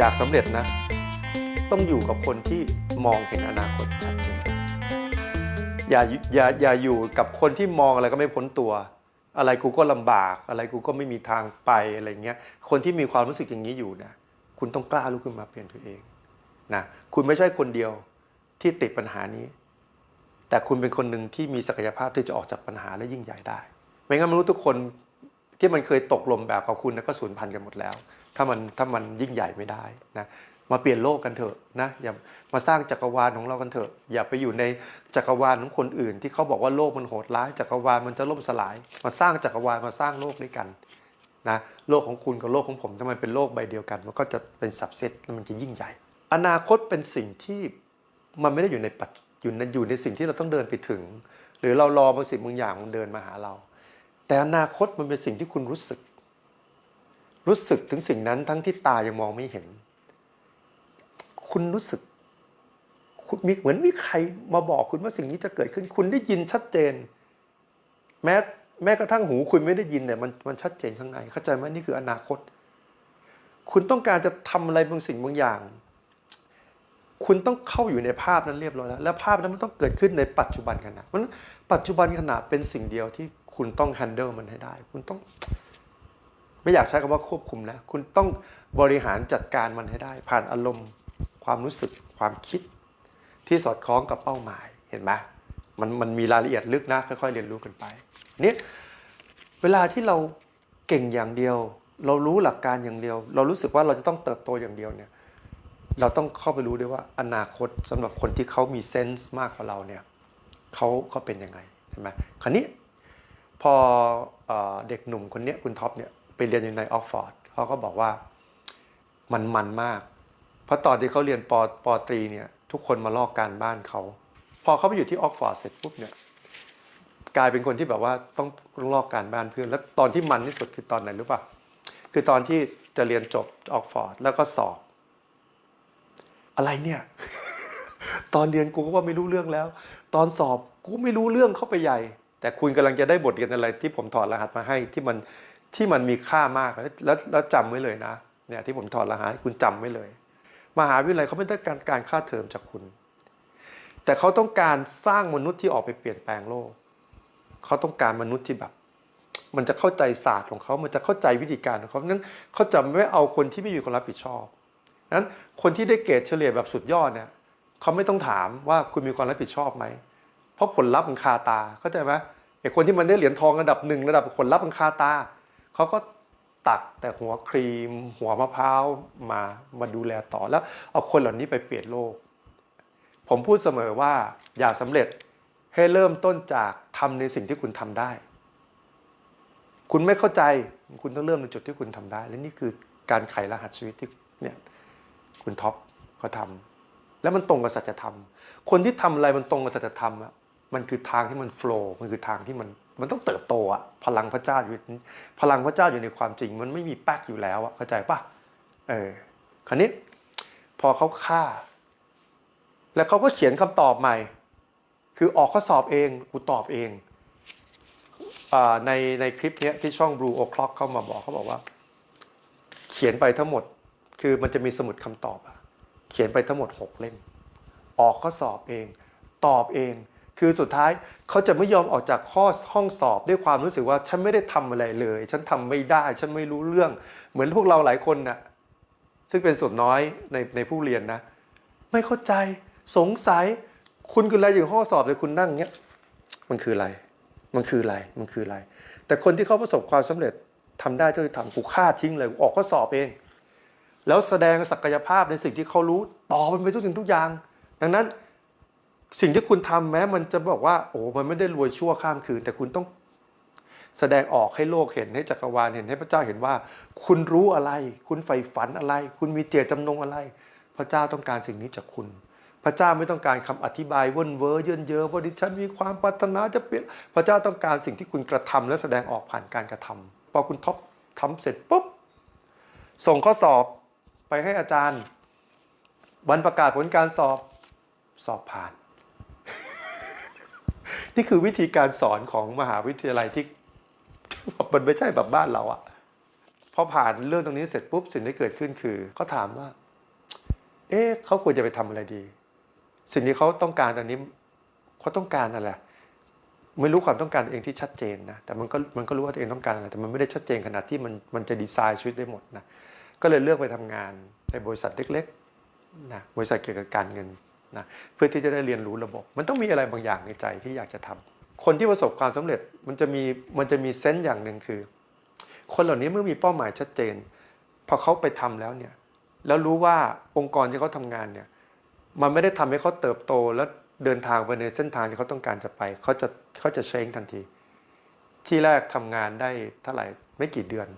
อยากสำเร็จนะ ต้องอยู่กับคนที่มองเห็นอนาคตชัดเจนอย่าอย่าอย่าอยู่กับคนที่มองอะไรก็ไม่พ้นตัว อะไรกูก็ลำบาก อะไรกูก็ไม่มีทางไปอะไรเงี้ย คนที่มีความรู้สึกอย่างนี้อยู่นะคุณต้องกล้าลุกขึ้นมาเปลี่ยนตัวเองนะคุณไม่ใช่คนเดียวที่ติดปัญหานี้ แต่คุณเป็นคนหนึ่งที่มีศักยภาพที่จะออกจากปัญหาและยิ่งใหญ่ได้ ไม่งั้นมนุษย์ทุกคนที่มันเคยตกหลมแบบของคุณนะก็สูญพันธุ์กันหมดแล้ว ถ้ามันถ้ามันยิ่งใหญ่ไม่ได้นะมาเปลี่ยนโลกกันเถอะนะอย่ามาสร้างจักรวาลของเรากันเถอะ อย่าไปอยู่ในจักรวาลของคนอื่น ที่เขาบอกว่าโลกมันโหดร้ายจักรวาลมันจะล่มสลาย มาสร้างจักรวาลมาสร้างโลกด้วยกันนะโลกของคุณกับโลกของผมถ้ามันเป็นโลกใบเดียวกันมันก็จะเป็นสับเซตมันจะยิ่งใหญ่ อนาคตเป็นสิ่งที่มันไม่ได้อยู่ในปัจอยู่ในอยู่ในสิ่งที่เราต้องเดินไปถึง หรือเรารอบางสิ่งบางอย่างมันเดินมาหาเรา แต่อนาคตมันเป็นสิ่งที่คุณรู้สึก รู้สึกถึงสิ่งนั้นทั้งที่ตายังมองไม่เห็น คุณรู้สึกคุณมีเหมือนมีใครมาบอกคุณว่าสิ่งนี้จะเกิดขึ้น คุณได้ยินชัดเจน แม้แม้กระทั่งหูคุณไม่ได้ยินเนี่ยมันมันชัดเจนข้างใน เข้าใจไหมนี่คืออนาคต คุณต้องการจะทำอะไรบางสิ่งบางอย่าง คุณต้องเข้าอยู่ในภาพนั้นเรียบร้อยแล้ว แล้วภาพนั้นมันต้องเกิดขึ้นในปัจจุบันขณะเพราะฉะนั้นปัจจุบันขณะเป็นสิ่งเดียวที่คุณต้อง handle มันให้ได้ คุณต้อง ไม่อยากใช้คำว่าควบคุมนะคุณต้องบริหารจัดการมันให้ได้ ผ่านอารมณ์ ความรู้สึกความคิด ที่สอดคล้องกับเป้าหมายเห็นไหมมันมันมีรายละเอียดลึกนะค่อยๆเรียนรู้กันไปนี่เวลาที่เราเก่งอย่างเดียว เรารู้หลักการอย่างเดียว เรารู้สึกว่าเราจะต้องเติบโตอย่างเดียวเนี่ยเราต้องเข้าไปรู้ด้วยว่าอนาคตสำหรับคนที่เขามีเซนส์มากกว่าเราเนี่ยเขาเขาเป็นยังไงใช่ไหมคราวนี้พอเอเด็กหนุ่มคนนี้คุณท็อปเนี่ย ไปเรียนอยู่ในออกฟอร์ดเขาก็บอกว่ามันมันมาก เพราะตอนที่เขาเรียนปปตรีเนี่ย ทุกคนมาลอกการบ้านเขา พอเขาไปอยู่ที่ออกฟอร์ดเสร็จปุ๊บเนี่ยกลายเป็นคนที่แบบว่าต้องลอกการบ้านเพื่อน แล้วตอนที่มันที่สุดคือตอนไหนรู้ป่ะคือตอนที่จะเรียนจบออกฟอร์ดแล้วก็สอบ อะไรเนี่ย ตอนเรียนกูก็ว่าไม่รู้เรื่องแล้ว ตอนสอบกูไม่รู้เรื่องเข้าไปใหญ่ แต่คุณกำลังจะได้บทเรียนอะไรที่ผมถอดรหัสมาให้ที่มัน ที่มันมีค่ามากแล้วแล้วจำไว้เลยนะเนี่ยที่ผมถอดรหัสคุณจำไว้เลย มหาวิทยาลัยเขาไม่ต้องการการค่าเทอมจากคุณ แต่เขาต้องการสร้างมนุษย์ที่ออกไปเปลี่ยนแปลงโลก เขาต้องการมนุษย์ที่แบบ มันจะเข้าใจศาสตร์ของเขา มันจะเข้าใจวิธีการของเขานั้นเขาจะไม่เอาคนที่ไม่มีความรับผิดชอบนั้นคนที่ได้เกรดเฉลี่ยแบบสุดยอดเนี่ยเขาไม่ต้องถามว่าคุณมีความรับผิดชอบไหม เพราะผลลัพธ์มันคาตาเข้าใจไหมไอ้คนที่มันได้เหรียญทองระดับหนึ่งระดับผลลัพธ์มันคาตา เขาก็ตักแต่หัวครีม หัวมะพร้าวมามาดูแลต่อแล้วเอาคนเหล่านี้ไปเปลี่ยนโลก ผมพูดเสมอว่าอย่าสำเร็จให้เริ่มต้นจากทำในสิ่งที่คุณทำได้ คุณไม่เข้าใจคุณต้องเริ่มในจุดที่คุณทำได้ และนี่คือการไขรหัสชีวิตที่เนี่ยคุณท็อปเขาทำแล้วมันตรงกับสัจธรรม คนที่ทำอะไรมันตรงกับสัจธรรมอะมันคือทางที่มันโฟล์มันคือทางที่มัน มันต้องเติบโตอะพลังพระเจ้าอยู่พลังพระเจ้าอยู่ในความจริง มันไม่มีแป๊กอยู่แล้วอะเข้าใจปะเออคราวนี้พอเขาฆ่า แล้วเขาก็เขียนคำตอบใหม่ คือออกข้อสอบเองกูตอบเองอในในคลิปเนี้ยที่ช่อง Blue O'Clock เข้ามาบอกเขาบอกว่า เขียนไปทั้งหมด คือมันจะมีสมุดคำตอบอะเขียนไปทั้งหมด 6 เล่ม ออกข้อสอบเอง ตอบเอง คือสุดท้ายเขาจะไม่ยอมออกจากข้อห้องสอบด้วยความรู้สึกว่าฉันไม่ได้ทำอะไรเลย ฉันทำไม่ได้ ฉันไม่รู้เรื่อง เหมือนพวกเราหลายคนน่ะซึ่งเป็นส่วนน้อยในในผู้เรียนนะ ไม่เข้าใจสงสัย คุณคืออะไรอยู่ห้องสอบเลยคุณนั่งเงี้ยมันคืออะไร มันคืออะไร มันคืออะไร แต่คนที่เขาประสบความสำเร็จทำได้เท่าที่ทำกูฆ่าทิ้งเลยกูออกข้อสอบเอง แล้วแสดงศักยภาพในสิ่งที่เขารู้ต่อมันไปทุกสิ่งทุกอย่าง ดังนั้น สิ่งที่คุณทำแม้มันจะบอกว่า โอ้มันไม่ได้รวยชั่วข้ามคืน แต่คุณต้องแสดงออกให้โลกเห็นให้จักรวาลเห็นให้พระเจ้าเห็นว่า คุณรู้อะไร คุณใฝ่ฝันอะไร คุณมีเจตจำนงอะไร พระเจ้าต้องการสิ่งนี้จากคุณ พระเจ้าไม่ต้องการคำอธิบายเว่นเวอเยินเยอว่าดิฉันมีความปรารถนาจะเปลี่ยนพระเจ้าต้องการสิ่งที่คุณกระทำและแสดงออกผ่านการกระทำพอคุณท็อปทำเสร็จปุ๊บส่งข้อสอบไปให้อาจารย์วันประกาศผลการสอบสอบผ่าน นี่คือวิธีการสอนของมหาวิทยาลัยที่มันไม่ใช่แบบบ้านเราอะพอผ่านเรื่องตรงนี้เสร็จปุ๊บสิ่งที่เกิดขึ้นคือเขาถามว่า เอ๊ะเขาควรจะไปทำอะไรดี สิ่งที่เขาต้องการตอนนี้เขาต้องการอะไรไม่รู้ความต้องการตัวเองที่ชัดเจนนะแต่มันก็มันก็รู้ว่าตัวเองต้องการอะไรแต่มันไม่ได้ชัดเจนขนาดที่มันมันจะดีไซน์ชีวิตได้หมดนะก็เลยเลือกไปทำงานในบริษัทเล็กๆนะบริษัทเกี่ยวกับการเงิน นะเพื่อที่จะได้เรียนรู้ระบบ มันต้องมีอะไรบางอย่างในใจที่อยากจะทำคนที่ประสบความสำเร็จมันจะมีมันจะมีเซนส์อย่างหนึ่งคือ คนเหล่านี้เมื่อมีเป้าหมายชัดเจน พอเขาไปทำแล้วเนี่ยแล้วรู้ว่าองค์กรที่เขาทำงานเนี่ยมันไม่ได้ทำให้เขาเติบโตแล้วเดินทางไปในเส้นทางที่เขาต้องการจะไปเขาจะเขาจะเช้งทันที ที่แรกทำงานได้เท่าไหร่ไม่กี่เดือน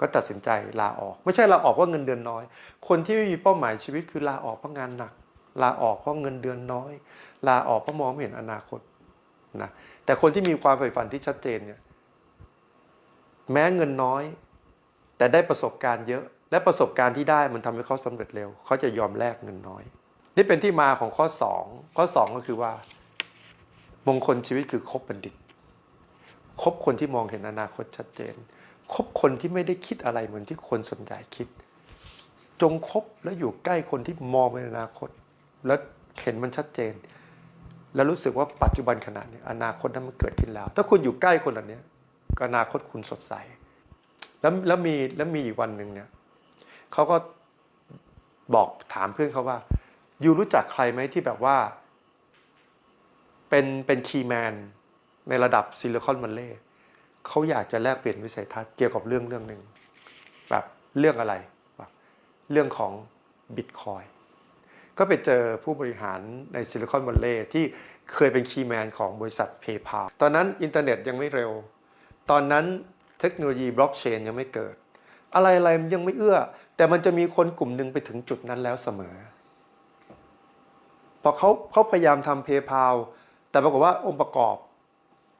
ก็ตัดสินใจลาออก ไม่ใช่ลาออกเพราะเงินเดือนน้อย คนที่ไม่มีเป้าหมายชีวิตคือลาออกเพราะงานหนัก ลาออกเพราะเงินเดือนน้อย ลาออกเพราะมองไม่เห็นอนาคตนะแต่คนที่มีความใฝ่ฝันที่ชัดเจนเนี่ยแม้เงินน้อย แต่ได้ประสบการณ์เยอะ และประสบการณ์ที่ได้มันทำให้เขาสำเร็จเร็ว เขาจะยอมแลกเงินน้อย นี่เป็นที่มาของข้อ 2 ข้อ 2 ก็คือว่า มงคลชีวิตคือคบบัณฑิตคบคนที่มองเห็นอนาคตชัดเจนคบคนที่ไม่ได้คิดอะไรเหมือนที่คนส่วนใหญ่คิด จงคบและอยู่ใกล้คนที่มองไปในอนาคต และเห็นมันชัดเจน แล้วรู้สึกว่าปัจจุบันขณะนี้อนาคตนั้นมันเกิดขึ้นแล้ว ถ้าคุณอยู่ใกล้คนเหล่านี้ก็อนาคตคุณสดใส แล้วแล้วมีแล้วมีอีกวันหนึ่งเนี่ยเขาก็บอกถามเพื่อนเขาว่ายูรู้จักใครไหมที่แบบว่า เป็นเป็นคีย์แมนในระดับซิลิคอนวัลเลย์เขาอยากจะแลกเปลี่ยนวิสัยทัศน์เกี่ยวกับเรื่องเรื่องหนึ่งแบบเรื่องอะไรแบบเรื่องของบิตคอย ก็ไปเจอผู้บริหารในซิลิคอนวัลเลย์ที่เคยเป็นคีย์แมนของบริษัท PayPal ตอนนั้นอินเทอร์เน็ตยังไม่เร็ว ตอนนั้นเทคโนโลยีบล็อกเชนยังไม่เกิด อะไรอะไรมันยังไม่เอื้อ แต่มันจะมีคนกลุ่มหนึ่งไปถึงจุดนั้นแล้วเสมอ พอเขาเขาพยายามทำเพย์พาแต่ปรากฏว่าองค์ประกอบ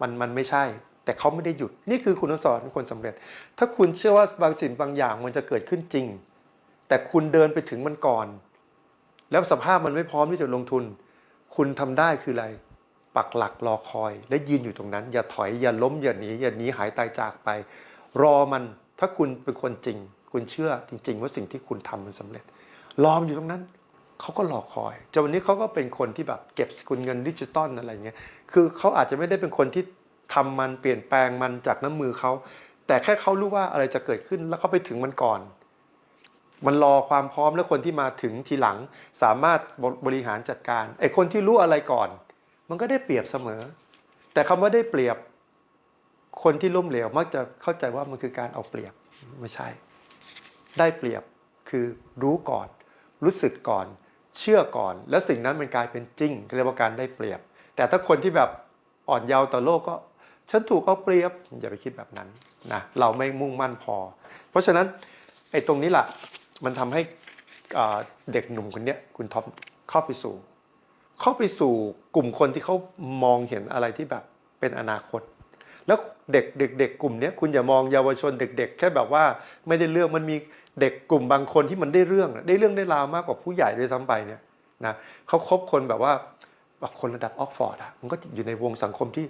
มันมันไม่ใช่ แต่เขาไม่ได้หยุด นี่คือคุณสองคนสำเร็จ ถ้าคุณเชื่อว่าบางสิ่งบางอย่างมันจะเกิดขึ้นจริง แต่คุณเดินไปถึงมันก่อน แล้วสภาพมันไม่พร้อมที่จะลงทุน คุณทำได้คืออะไร ปักหลักรอคอย และยืนอยู่ตรงนั้น อย่าถอยอย่าล้มอย่าหนีอย่าหนีหายตายจากไป รอมันถ้าคุณเป็นคนจริง คุณเชื่อจริง ๆ ว่าสิ่งที่คุณทำมันสำเร็จรอมนอยู่ตรงนั้นเขาก็รอคอยจนวันนี้เขาก็เป็นคนที่แบบเก็บสกุลเงินดิจิตอลอะไรเงี้ยคือเขาอาจจะไม่ได้เป็นคนที่ทำมันเปลี่ยนแปลงมันจากน้ำมือเขาแต่แค่เขารู้ว่าอะไรจะเกิดขึ้นแล้วเขาไปถึงมันก่อน มันรอความพร้อมแล้วคนที่มาถึงทีหลัง สามารถบริหารจัดการไอ้คนที่รู้อะไรก่อน มันก็ได้เปรียบเสมอ แต่คำว่าได้เปรียบ คนที่ล้มเหลวมักจะเข้าใจว่ามันคือการเอาเปรียบไม่ใช่ ได้เปรียบคือรู้ก่อน รู้สึกก่อน เชื่อก่อน แล้วสิ่งนั้นมันกลายเป็นจริงเรียกว่าการได้เปรียบ แต่ถ้าคนที่แบบอ่อนเยาว์ต่อโลกก็ฉันถูกเอาเปรียบอย่าไปคิดแบบนั้นนะเราไม่มุ่งมั่นพอ เพราะฉะนั้นไอ้ตรงนี้แหละ มันทำให้เด็กหนุ่มคนเนี้ยคุณท็อปเข้าไปสู่ เข้าไปสู่กลุ่มคนที่เขามองเห็นอะไรที่แบบเป็นอนาคต แล้วเด็กเด็กเด็กกลุ่มนี้คุณอย่ามองเยาวชนเด็ก ๆ แค่แบบว่าไม่ได้เรื่องมันมีเด็กกลุ่มบางคนที่มันได้เรื่องได้เรื่องได้ราวมากกว่าผู้ใหญ่ด้วยซ้ำไปเนี่ยนะเขาคบคนแบบว่าคนระดับออกฟอร์ดอะมันก็อยู่ในวงสังคมที่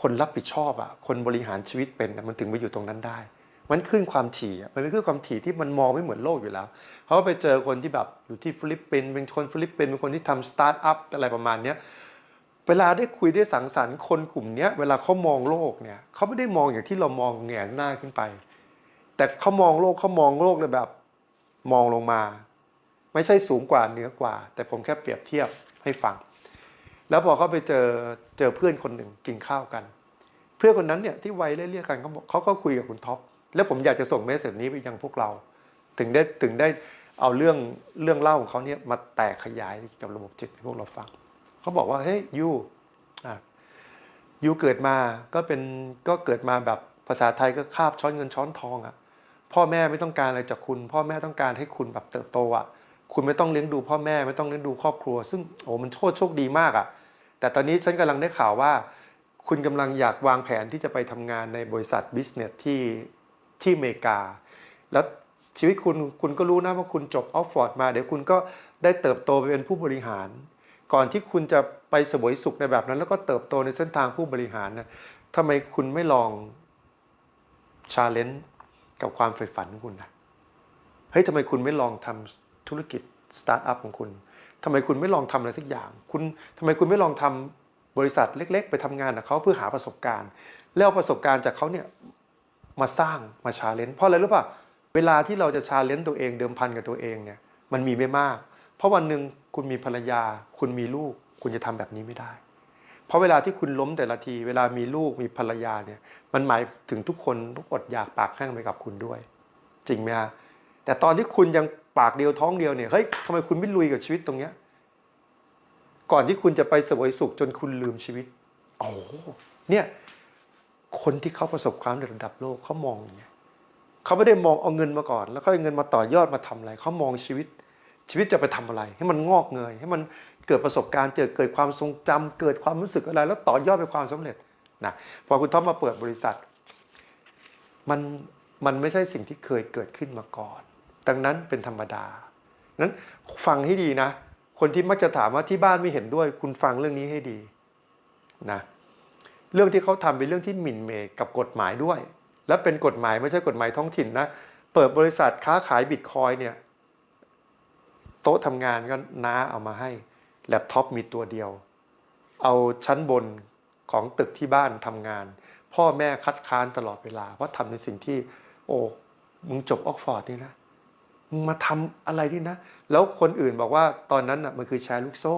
คนรับผิดชอบอะคนบริหารชีวิตเป็นมันถึงไปอยู่ตรงนั้นได้ มันขึ้นความถี่มันเป็นขึ้นความถี่ที่มันมองไม่เหมือนโลกอยู่แล้วเขาไปเจอคนที่แบบอยู่ที่ฟิลิปปินส์เป็นคนฟิลิปปินส์เป็นคนที่ทำสตาร์ทอัพอะไรประมาณเนี้ยเวลาได้คุยได้สังสรรค์คนกลุ่มนี้เวลาเขามองโลกเนี่ยเขาไม่ได้มองอย่างที่เรามองแงนหน้าขึ้นไป แต่เขามองโลกเขามองโลกเลยแบบมองลงมา ไม่ใช่สูงกว่าเหนือกว่า แต่ผมแค่เปรียบเทียบให้ฟัง แล้วพอเขาไปเจอเจอเพื่อนคนหนึ่งกินข้าวกัน เพื่อนคนนั้นเนี่ยที่วัยเรียกกันเขาบอกเขาก็คุยกับคุณท็อป แล้วผมอยากจะส่งเมสเซจนี้ไปยังพวกเรา ถึงได้ถึงได้เอาเรื่องเรื่องเล่าของเขาเนี่ยมาแตกขยายกับระบบจิตให้พวกเราฟังเขาบอกว่าเฮ้ยยูอะยูเกิดมาก็เป็นก็เกิดมาแบบภาษาไทยก็คาบช้อนเงินช้อนทองอะพ่อแม่ไม่ต้องการอะไรจากคุณ พ่อแม่ต้องการให้คุณแบบเติบโตอะคุณไม่ต้องเลี้ยงดูพ่อแม่ไม่ต้องเลี้ยงดูครอบครัว ซึ่งโอ้มันโชคโชคดีมากอะ แต่ตอนนี้ฉันกำลังได้ข่าวว่า คุณกำลังอยากวางแผนที่จะไปทำงานในบริษัทบิสเนสที่ ที่อเมริกา แล้วชีวิตคุณคุณก็รู้นะว่าคุณจบออกฟอร์ดมา เดี๋ยวคุณก็ได้เติบโตไปเป็นผู้บริหาร ก่อนที่คุณจะไปสวยสุขในแบบนั้น แล้วก็เติบโตในเส้นทางผู้บริหารนะทำไมคุณไม่ลองชาเลนจ์กับความใฝ่ฝันของคุณนะเฮ้ยทำไมคุณไม่ลองทำธุรกิจสตาร์ทอัพของคุณทำไมคุณไม่ลองทำอะไรสักอย่าง คุณทำไมคุณไม่ลองทำบริษัทเล็ก ๆ ไปทำงานกับเขาเพื่อหาประสบการณ์ แล้วเอาประสบการณ์จากเขาเนี่ย มาสร้างมาชาเลนจ์เพราะอะไรรู้ป่ะเวลาที่เราจะชาเลนจ์ตัวเองเดิมพันกับตัวเองเนี่ยมันมีไม่มาก เพราะวันหนึ่งคุณมีภรรยา คุณมีลูก คุณจะทำแบบนี้ไม่ได้ เพราะเวลาที่คุณล้มแต่ละที เวลามีลูกมีภรรยาเนี่ยมันหมายถึงทุกคนต้องอดอยากปากแห้งไปกับคุณด้วย จริงไหมฮะแต่ตอนที่คุณยังปากเดียวท้องเดียวเนี่ยเฮ้ยทำไมคุณไม่ลุยกับชีวิตตรงเนี้ยก่อนที่คุณจะไปสวยสุขจนคุณลืมชีวิตโอ้เนี่ย คนที่เขาประสบความสำเร็จระดับโลกเขามองอย่างเงี้ยเขาไม่ได้มองเอาเงินมาก่อน แล้วก็เอาเงินมาต่อยอดมาทำอะไรเขามองชีวิต ชีวิตจะไปทำอะไร ให้มันงอกเงย ให้มันเกิดประสบการณ์เจอเกิดความทรงจำเกิดความรู้สึกอะไร แล้วต่อยอดเป็นความสำเร็จนะพอคุณท็อปมาเปิดบริษัท มันมันไม่ใช่สิ่งที่เคยเกิดขึ้นมาก่อน ดังนั้นเป็นธรรมดานั้นฟังให้ดีนะ คนที่มักจะถามว่าที่บ้านไม่เห็นด้วย คุณฟังเรื่องนี้ให้ดีนะ เรื่องที่เขาทำเป็นเรื่องที่หมิ่นเหมกับกฎหมายด้วย และเป็นกฎหมายไม่ใช่กฎหมายท้องถิ่นนะเปิดบริษัทค้าขายบิตคอยเนี่ยโต๊ะทำงานก็น้าเอามาให้แล็ปท็อปมีตัวเดียว เอาชั้นบนของตึกที่บ้านทำงาน พ่อแม่คัดค้านตลอดเวลาเพราะทำในสิ่งที่ โอ้มึงจบออกฟอร์ดนี่นะมึงมาทำอะไรนี่นะ แล้วคนอื่นบอกว่าตอนนั้นอะมันคือแชร์ลูกโซ่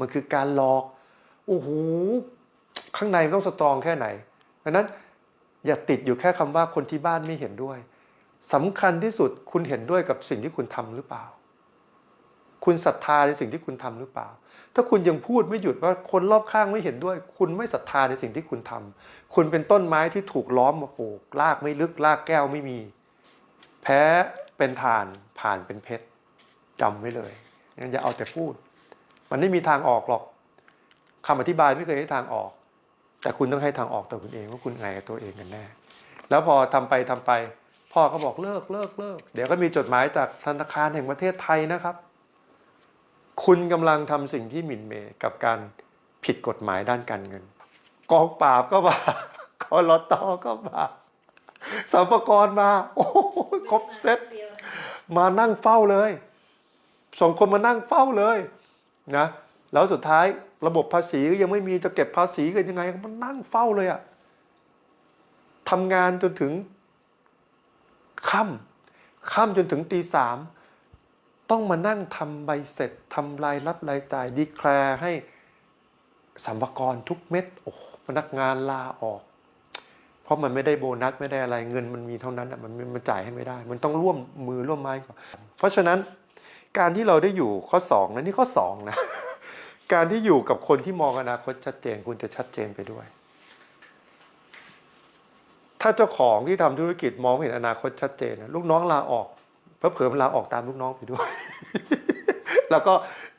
มันคือการหลอก โอ้โห ข้างในมันต้องสตรองแค่ไหนดังนั้นอย่าติดอยู่แค่คำว่าคนที่บ้านไม่เห็นด้วยสำคัญที่สุดคุณเห็นด้วยกับสิ่งที่คุณทำหรือเปล่า คุณศรัทธาในสิ่งที่คุณทำหรือเปล่า ถ้าคุณยังพูดไม่หยุดว่าคนรอบข้างไม่เห็นด้วย คุณไม่ศรัทธาในสิ่งที่คุณทำคุณเป็นต้นไม้ที่ถูกล้อมมาปลูกรากไม่ลึกรากแก้วไม่มี แพ้เป็นฐานผ่านเป็นเพชรจำไว้เลยงั้นอย่าเอาแต่พูด มันไม่มีทางออกหรอกคำอธิบายไม่เคยให้ทางออก แต่คุณต้องให้ทางออกตัวคุณเองว่าคุณไงกับตัวเองกันแน่ แล้วพอทำไปทำไป พ่อก็บอกเลิกเลิกเลิกเดี๋ยวก็มีจดหมายจากธนาคารแห่งประเทศไทยนะครับ คุณกำลังทำสิ่งที่หมิ่นเหมกับการผิดกฎหมายด้านการเงิน กองปราบก็มากรตก็มาสัมปกรมา โอ้โหครบเซตมานั่งเฝ้าเลยสองคนมานั่งเฝ้าเลยนะ แล้วสุดท้ายระบบภาษีก็ยังไม่มีจะเก็บภาษีกันยังไงมันนั่งเฝ้าเลยอะทำงานจนถึงค่ำค่ำจนถึงตีสามต้องมานั่งทำใบเสร็จทำรายรับรายจ่ายดีแคลร์ให้สัมภาระทุกเม็ดโอ้พนักงานลาออก เพราะมันไม่ได้โบนัสไม่ได้อะไรเงินมันมีเท่านั้นอะมันมันจ่ายให้ไม่ได้ มันต้องร่วมมือร่วมไม้ก่อนเพราะฉะนั้นการที่เราได้อยู่ข้อสองนะนี่ข้อสองนะ การที่อยู่กับคนที่มองอนาคตชัดเจนคุณจะชัดเจนไปด้วย ถ้าเจ้าของที่ทำธุรกิจมองเห็นอนาคตชัดเจนลูกน้องลาออกเพอเผลอลาออกตามลูกน้องไปด้วย แล้วก็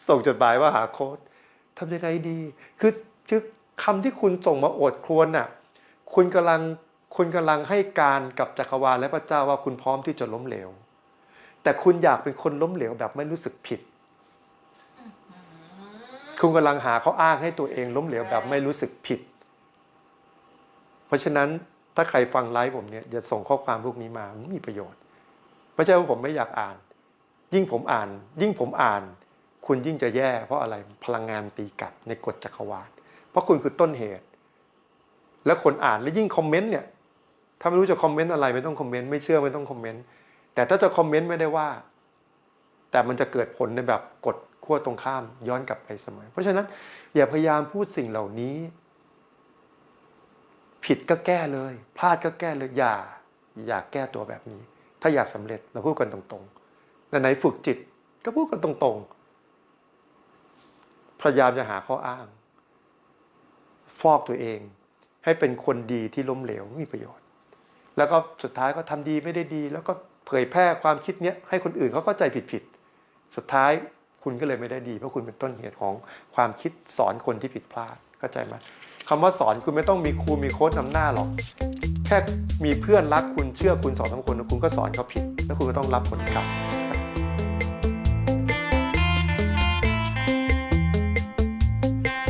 ส่งจดหมายว่าหาโค้ดทำยังไงดี คือคือคำที่คุณส่งมาโอดครวญน่ะ คุณกำลังคุณกำลังให้การกับจักรวาลและพระเจ้าว่าคุณพร้อมที่จะล้มเหลว แต่คุณอยากเป็นคนล้มเหลวแบบไม่รู้สึกผิด คุณกำลังหาเขาอ้างให้ตัวเองล้มเหลวแบบไม่รู้สึกผิด เพราะฉะนั้นถ้าใครฟังไลฟ์ผมเนี่ยอย่าส่งข้อความพวกนี้มาไม่มีประโยชน์ไม่ใช่ว่าผมไม่อยากอ่าน ยิ่งผมอ่าน ยิ่งผมอ่าน คุณยิ่งจะแย่ เพราะอะไรพลังงานตีกลับในกฎจักรวาลเพราะคุณคือต้นเหตุ แล้วคนอ่านแล้วยิ่งคอมเมนต์เนี่ยถ้าไม่รู้จะคอมเมนต์อะไรไม่ต้องคอมเมนต์ไม่เชื่อไม่ต้องคอมเมนต์แต่ถ้าจะคอมเมนต์ไม่ได้ว่า แต่มันจะเกิดผลในแบบกด ขั้วตรงข้ามย้อนกลับไปเสมอ เพราะฉะนั้นอย่าพยายามพูดสิ่งเหล่านี้ ผิดก็แก้เลย พลาดก็แก้เลยอย่าอย่าแก้ตัวแบบนี้ ถ้าอยากสำเร็จเราพูดกันตรงๆไหนฝึกจิตก็พูดกันตรงๆ พยายามจะหาข้ออ้าง ฟอกตัวเอง ให้เป็นคนดีที่ล้มเหลวไม่มีประโยชน์ แล้วก็สุดท้ายก็ทำดีไม่ได้ดี แล้วก็เผยแพร่ความคิดเนี้ยให้คนอื่นเขาเข้าใจผิดๆสุดท้าย คุณก็เลยไม่ได้ดี เพราะคุณเป็นต้นเหตุของความคิดสอนคนที่ผิดพลาดเข้าใจไหมคำว่าสอนคุณไม่ต้องมีครูมีโค้ชนำหน้าหรอก แค่มีเพื่อนรักคุณเชื่อคุณสอนทั้งคนแล้วคุณก็สอนเขาผิด แล้วคุณก็ต้องรับผลกรรม